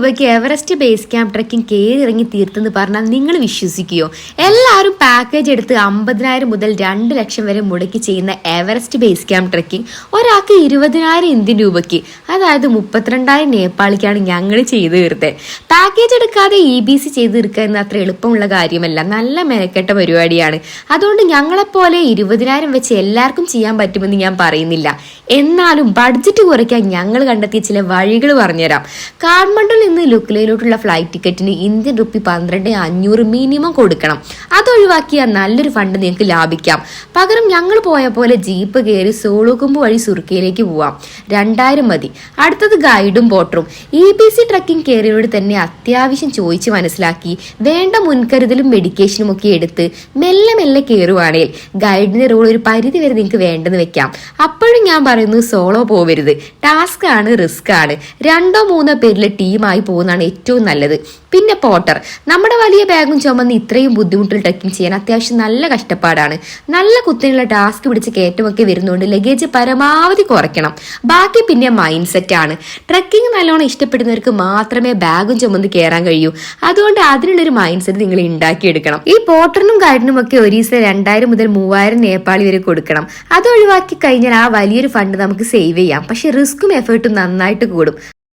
രൂപയ്ക്ക് Everest base camp trekking കയറി ഇറങ്ങി തീർത്തെന്ന് പറഞ്ഞാൽ നിങ്ങൾ വിശ്വസിക്കുകയോ? എല്ലാവരും പാക്കേജ് എടുത്ത് അമ്പതിനായിരം മുതൽ രണ്ട് ലക്ഷം വരെ മുടക്കി ചെയ്യുന്ന എവറസ്റ്റ് ബേസ് ക്യാമ്പ് ട്രക്കിംഗ് ഒരാൾക്ക് ഇരുപതിനായിരം ഇന്ത്യൻ രൂപയ്ക്ക് അതായത് മുപ്പത്തിരണ്ടായിരം നേപ്പാളിക്കാണ് ഞങ്ങൾ ചെയ്തു തീർത്തത്. പാക്കേജ് എടുക്കാതെ ഇ ബി സി ചെയ്ത് തീർക്കുക എന്ന അത്ര എളുപ്പമുള്ള കാര്യമല്ല. നല്ല മെനക്കെട്ട പരിപാടിയാണ്. അതുകൊണ്ട് ഞങ്ങളെപ്പോലെ ഇരുപതിനായിരം വെച്ച് എല്ലാവർക്കും ചെയ്യാൻ പറ്റുമെന്ന് ഞാൻ പറയുന്നില്ല. എന്നാലും ബഡ്ജറ്റ് കുറയ്ക്കാൻ ഞങ്ങൾ കണ്ടെത്തിയ ചില വഴികൾ പറഞ്ഞുതരാം. കാഠ്മണ്ഡുവിൽ നിന്ന് ലുക്ലയിലോട്ടുള്ള ഫ്ലൈറ്റ് ടിക്കറ്റിന് ഇന്ത്യൻ റുപ്പി പന്ത്രണ്ട് അഞ്ഞൂറ് മിനിമം കൊടുക്കണം. അതൊഴിവാക്കിയാൽ നല്ലൊരു ഫണ്ട് നിങ്ങൾക്ക് ലാഭിക്കാം. പകരം ഞങ്ങൾ പോയ പോലെ ജീപ്പ് കയറി സോളുകുമ്പ് വഴി സുർക്കയിലേക്ക് പോവാം. രണ്ടായിരം മതി. അടുത്തത് ഗൈഡും ബോട്ടറും ഇ ബി സി ട്രക്കിംഗ് കയറിയവരോട് തന്നെ അത്യാവശ്യം ചോദിച്ച് മനസ്സിലാക്കി. വേണ്ട മുൻകരുതലും മെഡിക്കേഷനും ഒക്കെ എടുത്ത് മെല്ലെ മെല്ലെ കയറുവാണേൽ ഗൈഡിന്റെ റോൾ ഒരു പരിധി വരെ നിങ്ങൾക്ക് വേണ്ടെന്ന് വെക്കാം. അപ്പോഴും ഞാൻ പറയുന്നു സോളോ പോവരുത്. ടാസ്ക് ആണ് റിസ്ക് ആണ്. രണ്ടോ മൂന്നോ പേരിലെ ടീമായി പോകുന്നതാണ് ഏറ്റവും നല്ലത്. പിന്നെ പോട്ടർ. നമ്മുടെ വലിയ ബാഗും ചുമന്ന് ഇത്രയും ബുദ്ധിമുട്ടിൽ ട്രക്കിംഗ് ചെയ്യാൻ അത്യാവശ്യം നല്ല കഷ്ടപ്പാടാണ്. നല്ല കുത്തിനുള്ള ടാസ്ക് പിടിച്ച് കയറ്റമൊക്കെ വരുന്നതുകൊണ്ട് ലഗേജ് പരമാവധി കുറയ്ക്കണം. ബാക്കി പിന്നെ മൈൻഡ് സെറ്റ് ആണ്. ട്രക്കിംഗ് നല്ലോണം ഇഷ്ടപ്പെടുന്നവർക്ക് മാത്രമേ ബാഗും ചുമന്ന് കയറാൻ കഴിയൂ. അതുകൊണ്ട് അതിനുള്ളൊരു മൈൻഡ് സെറ്റ് നിങ്ങൾ ഉണ്ടാക്കിയെടുക്കണം. ഈ പോട്ടറിനും ഗൈഡിനും ഒക്കെ ഒരു ദിവസം രണ്ടായിരം മുതൽ മൂവായിരം നേപ്പാളി വരെ കൊടുക്കണം. അത് ഒഴിവാക്കി കഴിഞ്ഞാൽ ആ വലിയൊരു ഫണ്ട് നമുക്ക് സേവ് ചെയ്യാം. പക്ഷെ റിസ്ക്കും എഫേർട്ടും നന്നായിട്ട് കൂടും.